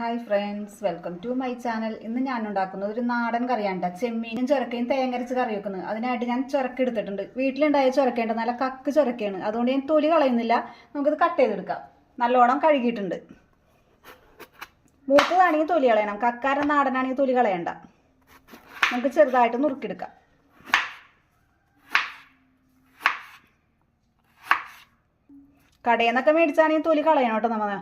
Hi friends welcome to my channel ഇന്ന് ഞാൻ ഉണ്ടാക്കുന്ന ഒരു നാടൻ കറിയാണ്. ചെമ്മീനും ചുരക്കയും തേങ്ങരച്ച് കറി വെക്കുന്നത് അതിനായിട്ട് ഞാൻ ചുരക്ക് എടുത്തിട്ടുണ്ട്. വീട്ടിലുണ്ടായ ചുരക്കേണ്ട നല്ല കക്ക് ചുരക്കയാണ് അതുകൊണ്ട് ഞാൻ തൊലി കളയുന്നില്ല. നമുക്കിത് കട്ട് ചെയ്തെടുക്കാം. നല്ലോണം കഴുകിയിട്ടുണ്ട്. മൂത്തതാണെങ്കിൽ തൊലി കളയണം. കക്കാരൻ നാടനാണെങ്കിൽ തൊലി കളയണ്ട. നമുക്ക് ചെറുതായിട്ട് നുറുക്കിയെടുക്കാം. കടയിൽ നിന്നൊക്കെ മേടിച്ചാണെങ്കിൽ തൊലി കളയണം കേട്ടോ നമ്മ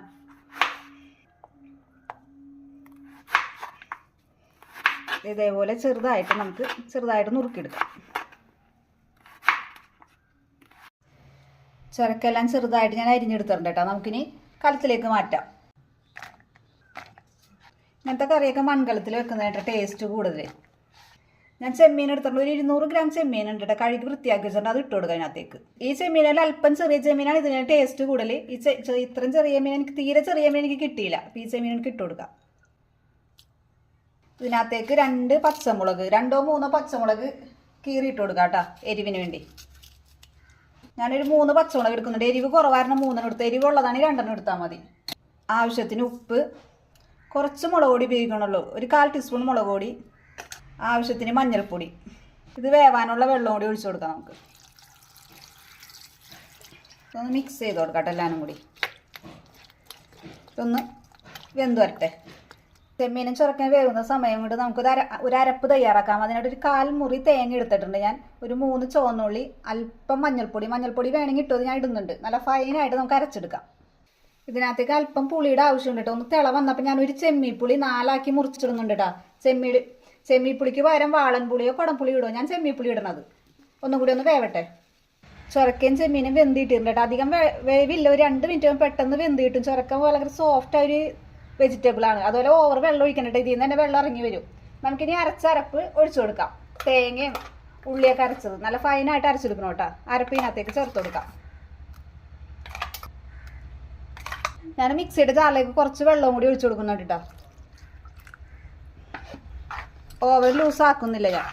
ഇതേപോലെ ചെറുതായിട്ട് നമുക്ക് ചെറുതായിട്ട് നുറുക്കിയെടുക്കാം. ചുരക്കെല്ലാം ചെറുതായിട്ട് ഞാൻ അരിഞ്ഞെടുത്തിട്ടുണ്ട് കേട്ടോ. നമുക്കിനി കലത്തിലേക്ക് മാറ്റാം. ഇങ്ങനത്തെ കറിയൊക്കെ മൺകലത്തിൽ വെക്കുന്നതായിട്ട് ടേസ്റ്റ് കൂടുതൽ ഞാൻ ചെമ്മീൻ എടുത്തിട്ടുണ്ട്. ഒരു ഇരുന്നൂറ് ഗ്രാം ചെമ്മീൻ ഉണ്ട് കേട്ടോ. കഴുകി വൃത്തിയാക്കി വെച്ചിട്ടുണ്ട്. അത് ഇട്ട് കൊടുക്കുക അതിനകത്തേക്ക്. ഈ ചെമ്മീനിൽ അല്പം ചെറിയ ചെമ്മീനാണ് ഇതിന് ടേസ്റ്റ് കൂടുതൽ ഈ ഇത്രയും ചെറിയ മീൻ എനിക്ക് തീരെ ചെറിയ മീൻ എനിക്ക് കിട്ടിയില്ല. അപ്പോൾ ഈ ചെമ്മീൻ എനിക്ക് ഇട്ട് കൊടുക്കാം. ഇതിനകത്തേക്ക് രണ്ട് പച്ചമുളക് രണ്ടോ മൂന്നോ പച്ചമുളക് കീറിയിട്ട് കൊടുക്കാം കേട്ടോ എരിവിന് വേണ്ടി. ഞാനൊരു മൂന്ന് പച്ചമുളക് എടുക്കുന്നുണ്ട്. എരിവ് കുറവായിരുന്നു മൂന്നെണ്ണം എടുത്ത്. എരിവുള്ളതാണെങ്കിൽ രണ്ടെണ്ണം എടുത്താൽ മതി. ആവശ്യത്തിന് ഉപ്പ്. കുറച്ച് മുളക് പൊടി ഉപയോഗിക്കണമല്ലോ. ഒരു കാൽ ടീസ്പൂൺ മുളക് പൊടി. ആവശ്യത്തിന് മഞ്ഞൾപ്പൊടി. ഇത് വേവാനുള്ള വെള്ളം കൂടി ഒഴിച്ചു കൊടുക്കാം നമുക്ക്. ഇതൊന്ന് മിക്സ് ചെയ്ത് കൊടുക്കാം കേട്ടോ എല്ലാവരും കൂടി. ഇതൊന്ന് വെന്ത് വരട്ടെ. ചെമ്മീനും ചുരക്കാൻ വേവുന്ന സമയം കൊണ്ട് നമുക്ക് ഒരു അര ഒരു അരപ്പ് തയ്യാറാക്കാം. അതിനായിട്ട് ഒരു കാൽ മുറി തേങ്ങ എടുത്തിട്ടുണ്ട് ഞാൻ. ഒരു മൂന്ന് ചുവന്നുള്ളി അല്പം മഞ്ഞൾപ്പൊടി. മഞ്ഞൾപ്പൊടി വേണമെങ്കിൽ ഇട്ടത് ഞാൻ ഇടുന്നുണ്ട്. നല്ല ഫൈനായിട്ട് നമുക്ക് അരച്ചെടുക്കാം. ഇതിനകത്തേക്ക് അല്പം പുളിയുടെ ആവശ്യമുണ്ട് കേട്ടോ ഒന്ന് തിള വന്നപ്പോൾ ഞാൻ ഒരു ചെമ്മീപ്പുളി നാലാക്കി മുറിച്ചിടുന്നുണ്ട് കേട്ടോ ചെമ്മീ ചെമ്മീപ്പുളിക്ക് പകരം വാളൻ പുളിയോ കുടംപുളി ഇടുമോ ഞാൻ ചെമ്മീപ്പുളി ഇടണത്. ഒന്നും കൂടി ഒന്ന് വേവട്ടെ. ചുരക്കയും ചെമ്മീനും വെന്തിയിട്ടുണ്ട് കേട്ടോ അധികം വേവില്ല. ഒരു രണ്ട് മിനിറ്റ് പെട്ടെന്ന് വെന്തിയിട്ടും ചുരക്കം വളരെ സോഫ്റ്റ് ഒരു വെജിറ്റബിൾ ആണ്. അതുപോലെ ഓവർ വെള്ളം ഒഴിക്കണ്ട ഇതിൽ നിന്ന് തന്നെ വെള്ളം ഇറങ്ങി വരും. നമുക്കിനി അരച്ചരപ്പ് ഒഴിച്ചു കൊടുക്കാം. തേങ്ങയും ഉള്ളിയൊക്കെ അരച്ചത്. നല്ല ഫൈനായിട്ട് അരച്ചെടുക്കണം കേട്ടോ. അരപ്പിനകത്തേക്ക് ചേർത്ത് കൊടുക്കാം. ഞാൻ മിക്സിയുടെ ജാറിലേക്ക് കുറച്ച് വെള്ളവും കൂടി ഒഴിച്ചു കൊടുക്കുന്നുണ്ട് കേട്ടോ. ഓവർ ലൂസ് ആക്കുന്നില്ല ഞാൻ.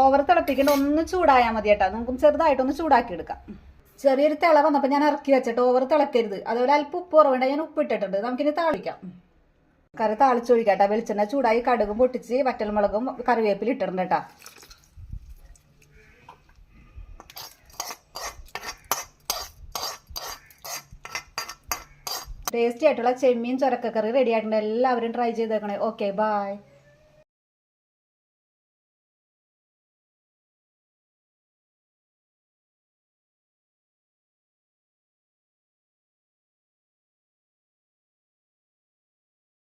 ഓവർ തിളപ്പിക്കേണ്ട ഒന്ന് ചൂടായാൽ മതി കേട്ടോ. നമുക്ക് ചെറുതായിട്ടൊന്ന് ചൂടാക്കി എടുക്കാം ചെറിയൊരു തിള വന്നപ്പോൾ ഞാൻ ഇറക്കി വെച്ചിട്ട് ഓവർ തിളക്കരുത്. അതുപോലെ അല്പം ഉപ്പ് കുറവുണ്ട് ഞാൻ ഉപ്പ് ഇട്ടിട്ടുണ്ട്. നമുക്കിനി താളിക്കാം. കറി താളിച്ചൊഴിക്കാം കേട്ടോ വെളിച്ചെണ്ണ ചൂടായി കടുകും പൊട്ടിച്ച് വറ്റൽമുളകും കറിവേപ്പില ഇട്ടിട്ടുണ്ട് കേട്ടോ. ടേസ്റ്റി ആയിട്ടുള്ള ചെമ്മീൻ ചൊരക്കക്കറി റെഡി ആയിട്ടുണ്ട്. എല്ലാവരും ട്രൈ ചെയ്തേക്കണേ. Okay bye